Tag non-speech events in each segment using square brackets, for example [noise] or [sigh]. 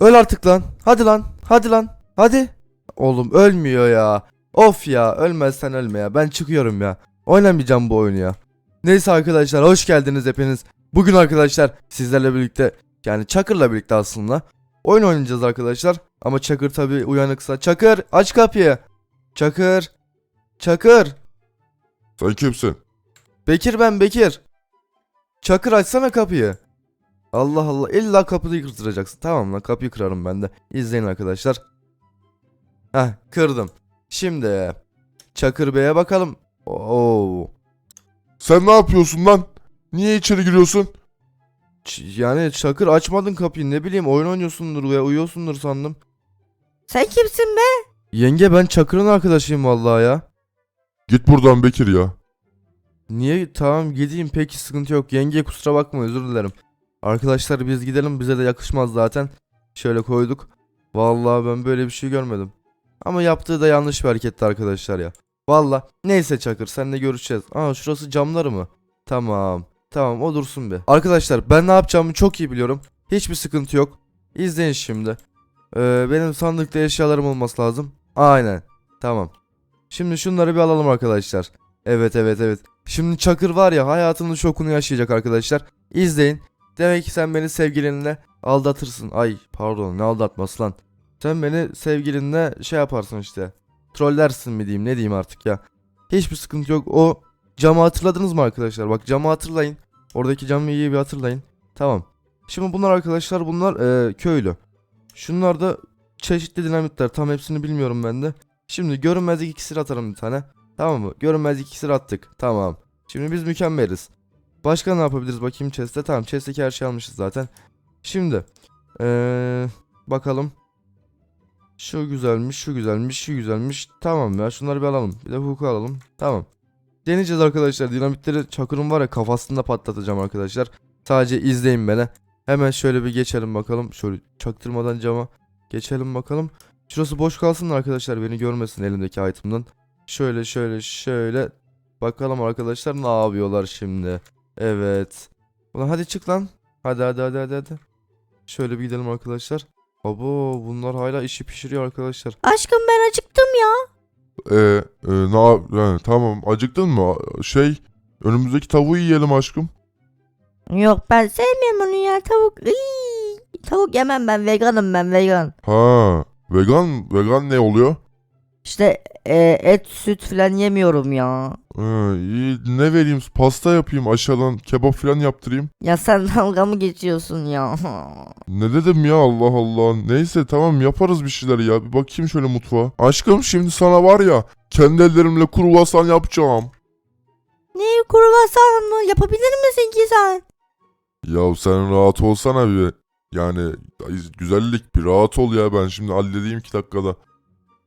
Öl artık lan. Hadi lan. Hadi lan. Hadi. Oğlum ölmüyor ya. Of ya ölmezsen ölme ya. Ben çıkıyorum ya. Oynamayacağım bu oyunu ya. Neyse arkadaşlar hoş geldiniz hepiniz. Bugün arkadaşlar sizlerle birlikte yani Çakır'la birlikte aslında oyun oynayacağız arkadaşlar. Ama Çakır tabi uyanıksa. Çakır aç kapıyı. Çakır. Çakır. Sen kimsin? Bekir ben Bekir. Çakır açsana kapıyı. Allah Allah illa kapıyı kırdıracaksın. Tamam lan kapıyı kırarım ben de. İzleyin arkadaşlar. Heh kırdım. Şimdi Çakır Bey'e bakalım. Oo. Sen ne yapıyorsun lan? Niye içeri giriyorsun? Ç- yani Çakır açmadın kapıyı ne bileyim oyun oynuyorsundur veya uyuyorsundur sandım. Sen kimsin be? Yenge ben Çakır'ın arkadaşıyım vallahi ya. Git buradan Bekir ya. Niye? Tamam gideyim peki sıkıntı yok. Yenge kusura bakma özür dilerim. Arkadaşlar biz gidelim bize de yakışmaz zaten. Şöyle koyduk. Vallahi ben böyle bir şey görmedim. Ama yaptığı da yanlış bir hareketti arkadaşlar ya. Vallahi neyse Çakır seninle görüşeceğiz. Aa şurası camları mı? Tamam. Tamam o dursun be. Arkadaşlar ben ne yapacağımı çok iyi biliyorum. Hiçbir sıkıntı yok. İzleyin şimdi. Ee, benim sandıkta eşyalarım olması lazım. Aynen. Tamam. Şimdi şunları bir alalım arkadaşlar. Evet evet evet. Şimdi Çakır var ya hayatının şokunu yaşayacak arkadaşlar. İzleyin. Demek ki sen beni sevgilinle aldatırsın. Ay pardon ne aldatması lan. Sen beni sevgilinle şey yaparsın işte. Trollersin mi diyeyim ne diyeyim artık ya. Hiçbir sıkıntı yok. O camı hatırladınız mı arkadaşlar? Bak camı hatırlayın. Oradaki camı iyi bir hatırlayın. Tamam. Şimdi bunlar arkadaşlar bunlar eee, köylü. Şunlar da çeşitli dinamitler. Tam hepsini bilmiyorum ben de. Şimdi görünmezlik iksir atarım bir tane. Tamam mı? Görünmezlik iksir attık. Tamam. Şimdi biz mükemmeliz. Başka ne yapabiliriz bakayım chest'te? Tamam chest'teki her şeyi almışız zaten. Şimdi. Eee bakalım. Şu güzelmiş, şu güzelmiş, şu güzelmiş. Tamam ya şunları bir alalım. Bir de huku alalım. Tamam. Deneyeceğiz arkadaşlar. Dinamitleri Çakır'ın var ya kafasında patlatacağım arkadaşlar. Sadece izleyin beni. Hemen şöyle bir geçelim bakalım. Şöyle çaktırmadan cama geçelim bakalım. Şurası boş kalsın da arkadaşlar beni görmesin elimdeki item'dan. Şöyle şöyle şöyle. Bakalım arkadaşlar ne yapıyorlar şimdi. Evet. Ulan hadi çık lan. Hadi hadi hadi hadi hadi. Şöyle bir gidelim arkadaşlar. Abo bunlar hala işi pişiriyor arkadaşlar. Aşkım ben acıktım ya. Ee, e, ne yap- yani, tamam acıktın mı? Şey önümüzdeki tavuğu yiyelim aşkım. Yok ben sevmiyorum onu ya tavuk. Iy, tavuk yemem ben veganım ben vegan. Ha vegan vegan ne oluyor? İşte e, et süt falan yemiyorum ya. İyi ne vereyim pasta yapayım aşağıdan kebap falan yaptırayım. Ya sen dalga mı geçiyorsun ya? [laughs] Ne dedim ya Allah Allah. Neyse tamam yaparız bir şeyler ya. Bir bakayım şöyle mutfağa. Aşkım şimdi sana var ya kendi ellerimle kruvasan yapacağım. ne kruvasan mı? Yapabilir misin ki sen? Ya sen rahat olsana bir. Yani güzellik bir rahat ol ya ben şimdi halledeyim iki dakikada.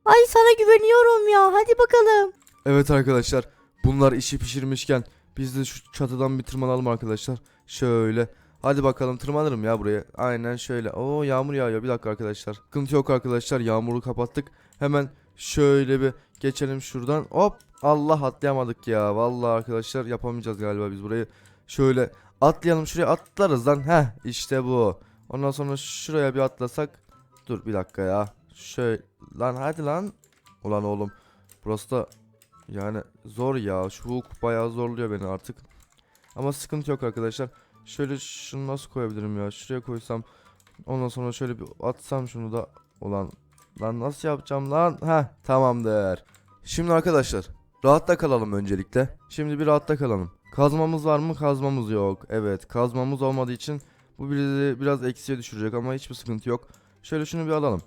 Ay sana güveniyorum ya. Hadi bakalım. Evet arkadaşlar bunlar işi pişirmişken biz de şu çatıdan bir tırmanalım arkadaşlar. Şöyle. Hadi bakalım tırmanırım ya buraya. Aynen şöyle. Oo yağmur yağıyor. Bir dakika arkadaşlar. Sıkıntı yok arkadaşlar. Yağmuru kapattık. Hemen şöyle bir geçelim şuradan. Hop. Allah atlayamadık ya. Vallahi arkadaşlar yapamayacağız galiba biz burayı. Şöyle atlayalım şuraya atlarız lan. Heh işte bu. Ondan sonra şuraya bir atlasak. Dur bir dakika ya. Şöyle lan hadi lan. Ulan oğlum. Burası da yani zor ya. Şu hook bayağı zorluyor beni artık. Ama sıkıntı yok arkadaşlar. Şöyle şunu nasıl koyabilirim ya? Şuraya koysam. Ondan sonra şöyle bir atsam şunu da. Ulan lan nasıl yapacağım lan? Heh tamamdır. Şimdi arkadaşlar rahatta kalalım öncelikle. Şimdi bir rahatta kalalım. Kazmamız var mı? Kazmamız yok. Evet kazmamız olmadığı için bu bizi biraz eksiye düşürecek ama hiçbir sıkıntı yok. Şöyle şunu bir alalım.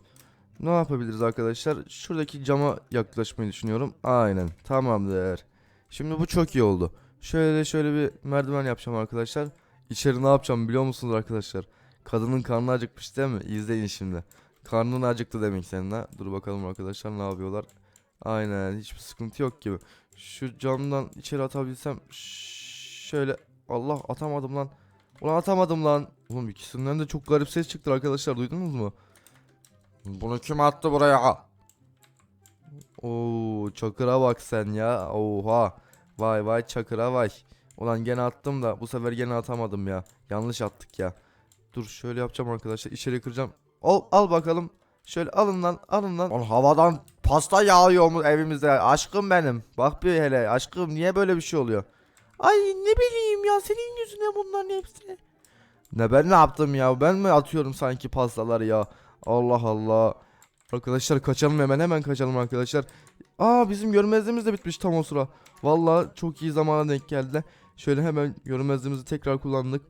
Ne yapabiliriz arkadaşlar? Şuradaki cama yaklaşmayı düşünüyorum. Aynen. Tamamdır. Şimdi bu çok iyi oldu. Şöyle şöyle bir merdiven yapacağım arkadaşlar. İçeri ne yapacağım biliyor musunuz arkadaşlar? Kadının karnı acıkmış değil mi? İzleyin şimdi. Karnın acıktı demek seninle. Dur bakalım arkadaşlar ne yapıyorlar. Aynen hiçbir sıkıntı yok gibi. Şu camdan içeri atabilsem. Şöyle. Allah atamadım lan. Ulan atamadım lan. Oğlum ikisinden de çok garip ses çıktı arkadaşlar duydunuz mu? Bunu kim attı buraya? Oo çakıra bak sen ya. Oha. Vay vay çakıra vay. Ulan gene attım da bu sefer gene atamadım ya. Yanlış attık ya. Dur şöyle yapacağım arkadaşlar. İçeri kıracağım. Al, al bakalım. Şöyle alın lan alın lan. Lan havadan pasta yağıyor mu evimizde? Aşkım benim. Bak bir hele aşkım niye böyle bir şey oluyor? Ay ne bileyim ya senin yüzüne bunların hepsi. Ne ben ne yaptım ya? Ben mi atıyorum sanki pastaları ya? Allah Allah. Arkadaşlar kaçalım hemen hemen kaçalım arkadaşlar. Aa bizim görmezliğimiz de bitmiş tam o sıra. Vallahi çok iyi zamana denk geldi. Şöyle hemen görmezliğimizi tekrar kullandık.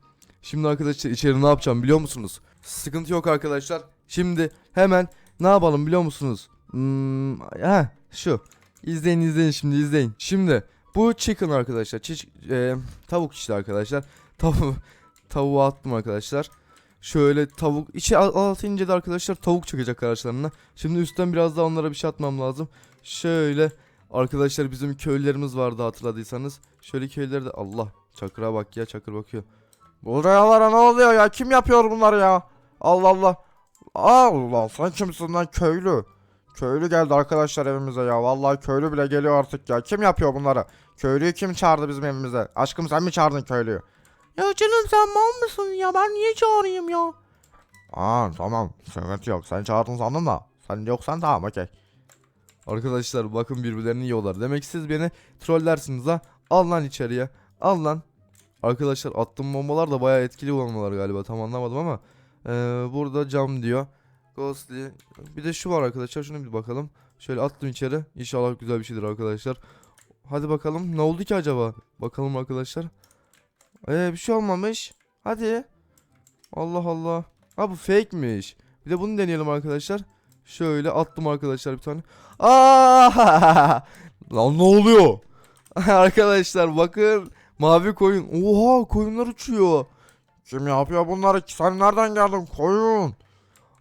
Şimdi arkadaşlar içeri ne yapacağım biliyor musunuz? Sıkıntı yok arkadaşlar. Şimdi hemen ne yapalım biliyor musunuz? Hmm, ha şu. İzleyin izleyin şimdi izleyin. Şimdi bu chicken arkadaşlar. Çiş- e, tavuk işte arkadaşlar. Tavuğu tavuğu attım arkadaşlar. Şöyle tavuk içi al- altınca da arkadaşlar tavuk çıkacak karşılarına. Şimdi üstten biraz daha onlara bir şey atmam lazım. Şöyle arkadaşlar bizim köylerimiz vardı hatırladıysanız. Şöyle köyleri de Allah çakıra bak ya çakır bakıyor. Buraya ne oluyor ya? Kim yapıyor bunları ya? Allah Allah. Allah sen kimsin lan köylü? Köylü geldi arkadaşlar evimize ya. Vallahi köylü bile geliyor artık ya. Kim yapıyor bunları? Köylüyü kim çağırdı bizim evimize? Aşkım sen mi çağırdın köylüyü? Ya canım sen mal mısın ya? Ben niye çağırayım ya? Aa tamam. Sıkıntı yok. Sen çağırdın sandım da. Sen yoksan tamam okey. Arkadaşlar bakın birbirlerini yiyorlar. Demek siz beni trollersiniz ha. Al lan içeriye. Al lan. Arkadaşlar attığım bombalar da bayağı etkili bombalar galiba. Tam anlamadım ama. Ee, burada cam diyor. Ghostly. Bir de şu var arkadaşlar. Şunu bir bakalım. Şöyle attım içeri. İnşallah güzel bir şeydir arkadaşlar. Hadi bakalım. Ne oldu ki acaba? Bakalım arkadaşlar. Ee, bir şey olmamış. Hadi. Allah Allah. Ha bu fake'miş. Bir de bunu deneyelim arkadaşlar. Şöyle attım arkadaşlar bir tane. Aa! [laughs] Lan ne oluyor? [laughs] arkadaşlar bakın. Mavi koyun. Oha koyunlar uçuyor. Kim yapıyor bunları? Sen nereden geldin koyun?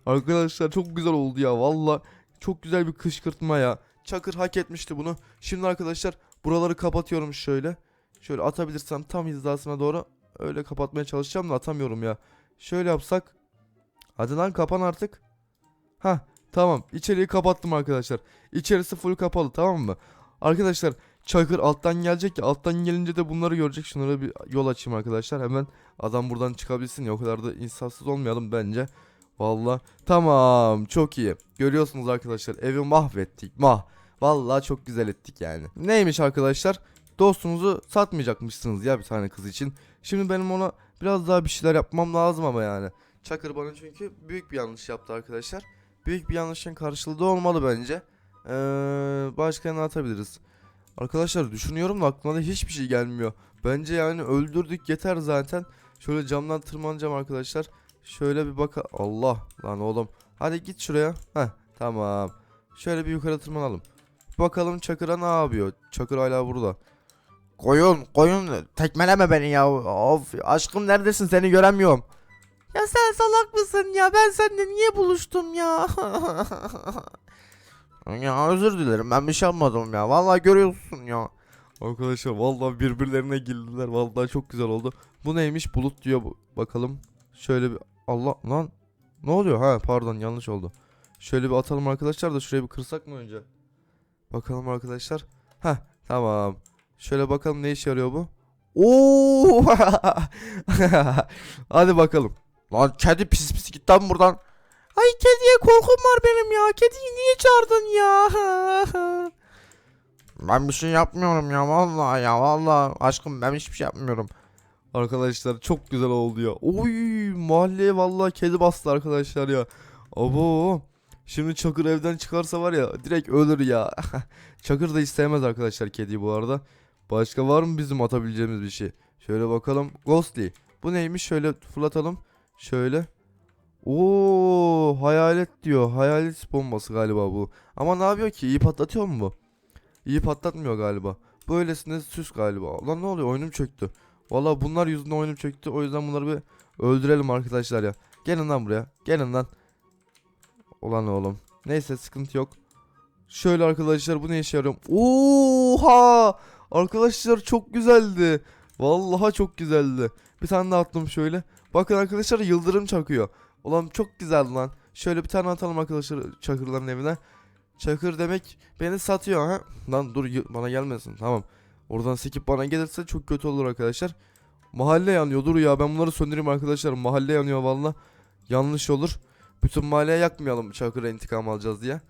Arkadaşlar çok güzel oldu ya valla. Çok güzel bir kışkırtma ya. Çakır hak etmişti bunu. Şimdi arkadaşlar buraları kapatıyorum şöyle. Şöyle atabilirsem tam hizasına doğru öyle kapatmaya çalışacağım da atamıyorum ya. Şöyle yapsak. Hadi lan kapan artık. Ha tamam içeriği kapattım arkadaşlar. İçerisi full kapalı tamam mı? Arkadaşlar Çakır alttan gelecek ya alttan gelince de bunları görecek. Şunlara bir yol açayım arkadaşlar. Hemen adam buradan çıkabilsin ya o kadar da insafsız olmayalım bence. Valla tamam çok iyi. Görüyorsunuz arkadaşlar evi mahvettik mah. Valla çok güzel ettik yani. Neymiş arkadaşlar? Dostunuzu satmayacakmışsınız ya bir tane kız için. Şimdi benim ona biraz daha bir şeyler yapmam lazım ama yani. Çakır bana çünkü büyük bir yanlış yaptı arkadaşlar. Büyük bir yanlışın karşılığı olmalı bence. Ee, başka ne atabiliriz? Arkadaşlar düşünüyorum da aklıma da hiçbir şey gelmiyor. Bence yani öldürdük yeter zaten. Şöyle camdan tırmanacağım arkadaşlar. Şöyle bir baka... Allah lan oğlum. Hadi git şuraya. Heh tamam. Şöyle bir yukarı tırmanalım. Bakalım Çakır'a ne yapıyor? Çakır hala burada. Koyun koyun tekmeleme beni ya. Of aşkım neredesin seni göremiyorum. Ya sen salak mısın ya? Ben seninle niye buluştum ya? [laughs] ya özür dilerim ben bir şey yapmadım ya. Vallahi görüyorsun ya. Arkadaşlar vallahi birbirlerine girdiler. Vallahi çok güzel oldu. Bu neymiş? Bulut diyor bu. Bakalım. Şöyle bir Allah lan. Ne oluyor? Ha pardon yanlış oldu. Şöyle bir atalım arkadaşlar da şuraya bir kırsak mı önce? Bakalım arkadaşlar. Ha tamam. Şöyle bakalım ne işe yarıyor bu? Oo! [laughs] Hadi bakalım. Lan kedi pis pis git lan buradan. Ay kediye korkum var benim ya. Kediyi niye çağırdın ya? [laughs] ben bir şey yapmıyorum ya vallahi ya vallahi aşkım ben hiçbir şey yapmıyorum. Arkadaşlar çok güzel oldu ya. Oy mahalleye vallahi kedi bastı arkadaşlar ya. Abo. Şimdi Çakır evden çıkarsa var ya direkt ölür ya. [laughs] Çakır da istemez arkadaşlar kediyi bu arada. Başka var mı bizim atabileceğimiz bir şey? Şöyle bakalım. Ghostly. Bu neymiş? Şöyle fırlatalım. Şöyle. Oo hayalet diyor. Hayalet bombası galiba bu. Ama ne yapıyor ki? İyi patlatıyor mu bu? İyi patlatmıyor galiba. Böylesine süs galiba. Lan ne oluyor? Oyunum çöktü. Valla bunlar yüzünden oyunum çöktü. O yüzden bunları bir öldürelim arkadaşlar ya. Gelin lan buraya. Gelin lan. Ulan oğlum. Neyse sıkıntı yok. Şöyle arkadaşlar bu ne işe yarıyor? Oha! Arkadaşlar çok güzeldi. Vallahi çok güzeldi. Bir tane daha attım şöyle. Bakın arkadaşlar yıldırım çakıyor. Ulan çok güzel lan. Şöyle bir tane atalım arkadaşlar Çakırların evine. Çakır demek beni satıyor ha. Lan dur bana gelmesin tamam. Oradan sekip bana gelirse çok kötü olur arkadaşlar. Mahalle yanıyor dur ya ben bunları söndüreyim arkadaşlar. Mahalle yanıyor valla. Yanlış olur. Bütün mahalleye yakmayalım Çakır'a intikam alacağız diye.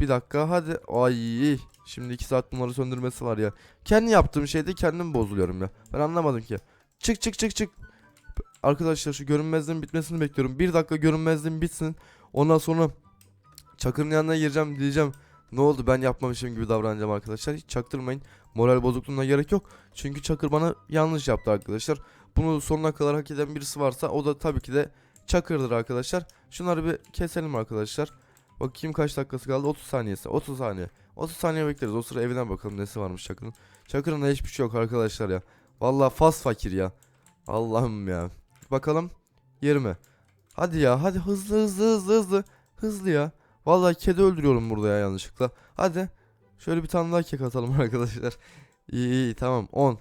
Bir dakika hadi. Ay şimdi 2 saat bunları söndürmesi var ya. Kendi yaptığım şeyde kendim bozuluyorum ya. Ben anlamadım ki. Çık çık çık çık. Arkadaşlar şu görünmezliğin bitmesini bekliyorum. Bir dakika görünmezliğim bitsin. Ondan sonra Çakır'ın yanına gireceğim diyeceğim. Ne oldu ben yapmamışım gibi davranacağım arkadaşlar. Hiç çaktırmayın. Moral bozukluğuna gerek yok. Çünkü Çakır bana yanlış yaptı arkadaşlar. Bunu sonuna kadar hak eden birisi varsa o da tabii ki de Çakır'dır arkadaşlar. Şunları bir keselim arkadaşlar. Bakayım kaç dakikası kaldı? 30 saniyesi. 30 saniye. 30 saniye bekleriz. O sıra evine bakalım nesi varmış Çakır'ın. Çakır'ın da hiçbir şey yok arkadaşlar ya. Vallahi fas fakir ya. Allah'ım ya. Bakalım 20. Hadi ya hadi hızlı hızlı hızlı hızlı. Hızlı ya. Vallahi kedi öldürüyorum burada ya yanlışlıkla. Hadi. Şöyle bir tane daha kek atalım [laughs] arkadaşlar. İyi iyi tamam 10.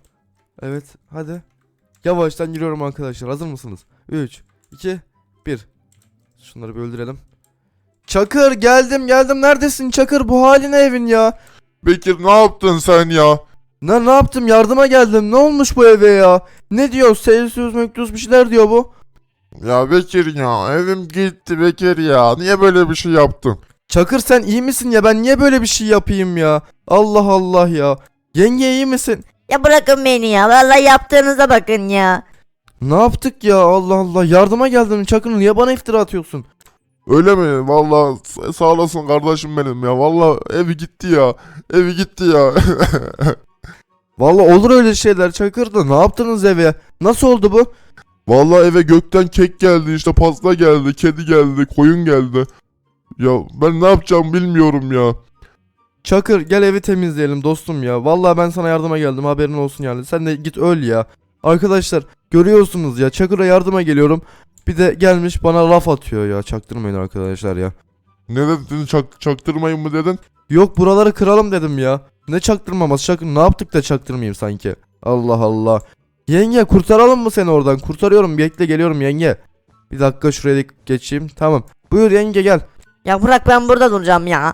Evet hadi. Yavaştan giriyorum arkadaşlar. Hazır mısınız? 3 2 1. Şunları bir öldürelim. Çakır geldim geldim. Neredesin Çakır? Bu haline evin ya. Bekir ne yaptın sen ya? Ne ne yaptım? Yardıma geldim. Ne olmuş bu eve ya? Ne diyor? Celsius mektus bir şeyler diyor bu. Ya Bekir ya evim gitti Bekir ya. Niye böyle bir şey yaptın? Çakır sen iyi misin ya? Ben niye böyle bir şey yapayım ya? Allah Allah ya. Yenge iyi misin? Ya bırakın beni ya. Vallahi yaptığınıza bakın ya. Ne yaptık ya? Allah Allah. Yardıma geldim Çakır. Niye bana iftira atıyorsun? Öyle mi? Valla sağ olasın kardeşim benim ya. Valla evi gitti ya. Evi gitti ya. [laughs] Vallahi olur öyle şeyler Çakır da. Ne yaptınız eve? Nasıl oldu bu? Valla eve gökten kek geldi işte pasta geldi, kedi geldi, koyun geldi. Ya ben ne yapacağım bilmiyorum ya. Çakır gel evi temizleyelim dostum ya. Vallahi ben sana yardıma geldim haberin olsun yani. Sen de git öl ya. Arkadaşlar görüyorsunuz ya Çakır'a yardıma geliyorum. Bir de gelmiş bana laf atıyor ya. Çaktırmayın arkadaşlar ya. Ne dedin çak, çaktırmayın mı dedin? Yok buraları kıralım dedim ya. Ne çaktırmaması Çakır ne yaptık da çaktırmayayım sanki. Allah Allah. Yenge kurtaralım mı seni oradan? Kurtarıyorum bekle geliyorum yenge. Bir dakika şuraya geçeyim. Tamam. Buyur yenge gel. Ya bırak ben burada duracağım ya.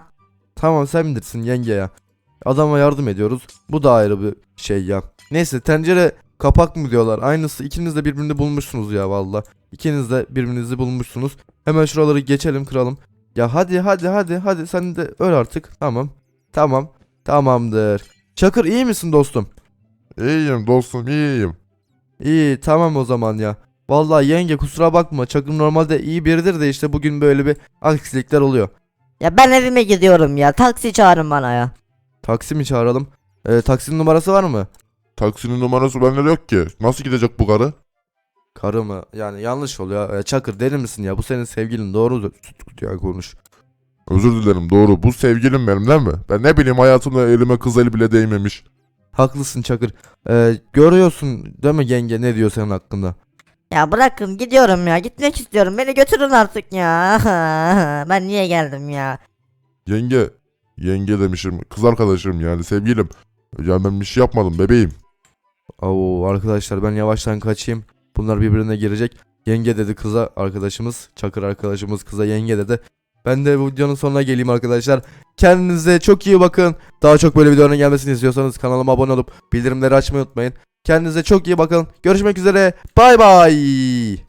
Tamam sen bilirsin yenge ya. Adama yardım ediyoruz. Bu da ayrı bir şey ya. Neyse tencere kapak mı diyorlar. Aynısı ikiniz de birbirini bulmuşsunuz ya valla. İkiniz de birbirinizi bulmuşsunuz. Hemen şuraları geçelim kıralım. Ya hadi hadi hadi hadi sen de öl artık. Tamam. Tamam. Tamamdır. Çakır iyi misin dostum? İyiyim dostum iyiyim. İyi tamam o zaman ya. Vallahi yenge kusura bakma. Çakır normalde iyi biridir de işte bugün böyle bir aksilikler oluyor. Ya ben evime gidiyorum ya. Taksi çağırın bana ya. Taksi mi çağıralım? Ee, taksinin numarası var mı? Taksinin numarası bende yok ki. Nasıl gidecek bu karı? Karı mı? Yani yanlış oluyor. Çakır deli misin ya? Bu senin sevgilin doğru dü- ya konuş. Özür dilerim doğru. Bu sevgilim benim değil mi? Ben ne bileyim hayatımda elime kız eli bile değmemiş. Haklısın Çakır. Ee, görüyorsun değil mi yenge ne diyor senin hakkında? Ya bırakın gidiyorum ya. Gitmek istiyorum. Beni götürün artık ya. [laughs] ben niye geldim ya? Yenge. Yenge demişim. Kız arkadaşım yani sevgilim. Ya ben bir şey yapmadım bebeğim. Oo arkadaşlar ben yavaştan kaçayım. Bunlar birbirine girecek. Yenge dedi kıza arkadaşımız. Çakır arkadaşımız kıza yenge dedi. Ben de bu videonun sonuna geleyim arkadaşlar. Kendinize çok iyi bakın. Daha çok böyle videoların gelmesini istiyorsanız kanalıma abone olup bildirimleri açmayı unutmayın. Kendinize çok iyi bakın. Görüşmek üzere. Bay bay.